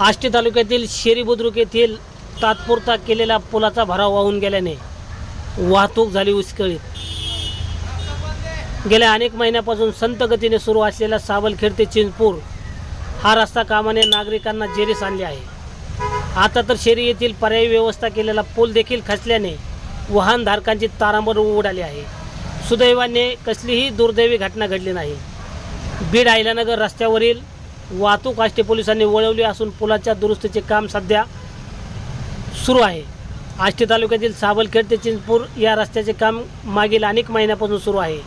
आष्टी तालुक्यातील शेरी बुद्रुक येथील तात्पुरता केलेला पुलाचा भराव वाहून गेल्याने वाहतूक झाली विस्कळीत. गेल्या अनेक महिन्यापासून संत गतीने सुरू असलेला सावलखेड ते चिंचपूर हा रस्ता कामाने नागरिकांना जेरीस आणले आहे. आता तर शेरी येथील पर्यायी व्यवस्था केलेला पूल देखील खचल्याने वाहनधारकांची तारांबर उडाली आहे. सुदैवाने कसलीही दुर्दैवी घटना घडली नाही. बीड आयलानगर रस्त्यावरील वाहतूक आष्टी पोलिसांनी वळवली असून पुलाच्या दुरुस्तीचे काम सध्या सुरू आहे. आष्टी तालुक्यातील सावलखेड ते चिंचपूर या रस्त्याचे काम मागील अनेक महिन्यापासून सुरू आहे.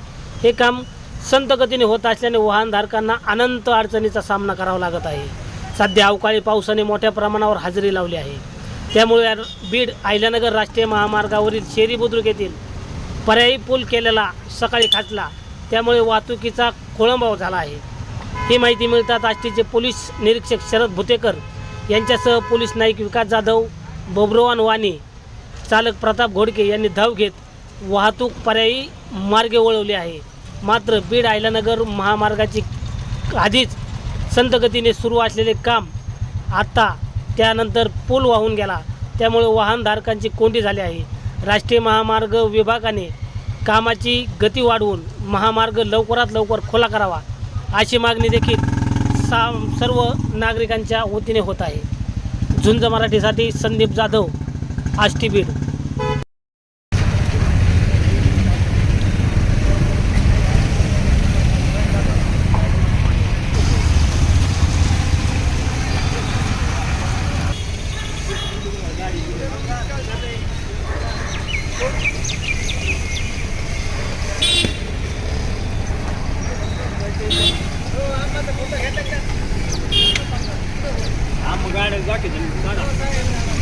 हे काम संत गतीने होत असल्याने वाहनधारकांना अनंत अडचणीचा सामना करावा लागत आहे. सध्या अवकाळी पावसाने मोठ्या प्रमाणावर हजेरी लावली आहे. त्यामुळे बीड आयल्यानगर राष्ट्रीय महामार्गावरील शेरी बुद्रुक येथील पर्यायी पूल केलेला सकाळी खाचला त्यामुळे वाहतुकीचा खोळंबाव झाला आहे. ही माहिती मिळतात आष्टीचे पोलीस निरीक्षक शरद भुतेकर यांच्यासह पोलीस नाईक विकास जाधव बबरोवान वाणी चालक प्रताप घोडके यांनी धाव घेत वाहतूक पर्यायी मार्गे वळवले आहे. मात्र बीड आयलानगर महामार्गाची आधीच संतगतीने सुरू असलेले काम आत्ता त्यानंतर पूल वाहून गेला. त्यामुळे वाहनधारकांची कोंडी झाली आहे. राष्ट्रीय महामार्ग विभागाने कामाची गती वाढवून महामार्ग लवकरात लवकर खुला करावा. अशी मागणी देखील सा सर्व नागरिकांच्या वतीने होत आहे. झुंज मराठीसाठी Sandeep Jadhav Ashti Beed. Zack in den Kanal.